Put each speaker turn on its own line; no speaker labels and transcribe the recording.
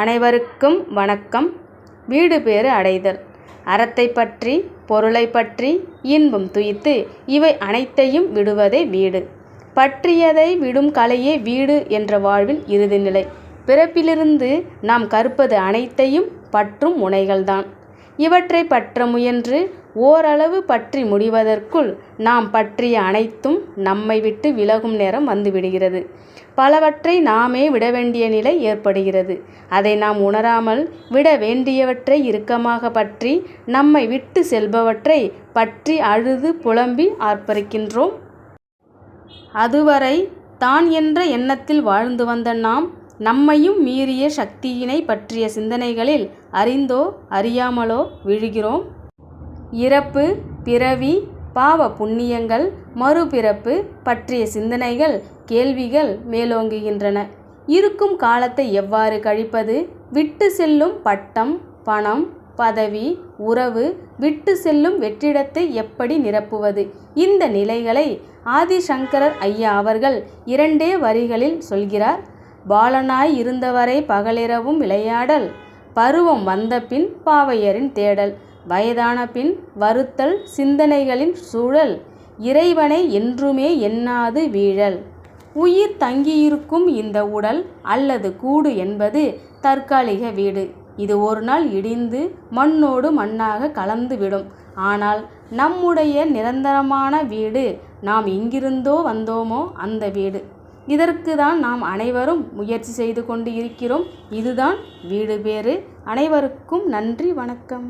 அனைவருக்கும் வணக்கம். வீடு பேறு அடைதல். அறத்தை பற்றி பொருளை பற்றி இன்பம் துய்த்து இவை அனைத்தையும் விடுவதே வீடு. பற்றியதை விடும் கலையே வீடு என்ற வாழ்வின் இறுதி நிலை. பிறப்பிலிருந்து நாம் கற்பது அனைத்தையும் பற்றும் முனைகள்தான். இவற்றை பற்ற முயன்று ஓரளவு பற்றி முடிவதற்குள் நாம் பற்றிய அனைத்தும் நம்மை விட்டு விலகும் நேரம் வந்துவிடுகிறது. பலவற்றை நாமே விட வேண்டிய நிலை ஏற்படுகிறது. அதை நாம் உணராமல் விட வேண்டியவற்றை இறுக்கமாக பற்றி நம்மை விட்டு செல்பவற்றை பற்றி அழுது புலம்பி ஆர்ப்பரிக்கின்றோம். அதுவரை தான் என்ற எண்ணத்தில் வாழ்ந்து வந்த நாம் நம்மையும் மீறிய சக்தியினை பற்றிய சிந்தனைகளில் அறிந்தோ அறியாமலோ விழுகிறோம். இறப்பு பிறவி பாவ புண்ணியங்கள் மறுபிறப்பு பற்றிய சிந்தனைகள் கேள்விகள் மேலோங்குகின்றன. இருக்கும் காலத்தை எவ்வாறு கழிப்பது? விட்டு செல்லும் பட்டம் பணம் பதவி உறவு விட்டு செல்லும் வெற்றிடத்தை எப்படி நிரப்புவது? இந்த நிலைகளை ஆதிசங்கரர் ஐயா அவர்கள் இரண்டே வரிகளில் சொல்கிறார். பாலனாய் இருந்தவரை பகலிரவும் விளையாடல் பருவம் வந்தபின் பாவையரின் தேடல். வயதான பின் வருத்தல் சிந்தனைகளின் சூழல் இறைவனை என்றுமே எண்ணாது வீழல். உயிர் தங்கியிருக்கும் இந்த உடல் அல்லது கூடு என்பது தற்காலிக வீடு. இது ஒரு நாள் இடிந்து மண்ணோடு மண்ணாக கலந்துவிடும் ஆனால் நம்முடைய நிரந்தரமான வீடு நாம் எங்கிருந்தோ வந்தோமோ அந்த வீடு. இதற்கு தான் நாம் அனைவரும் முயற்சி செய்து கொண்டு இருக்கிறோம். இதுதான் வீடு பேறு. அனைவருக்கும் நன்றி வணக்கம்.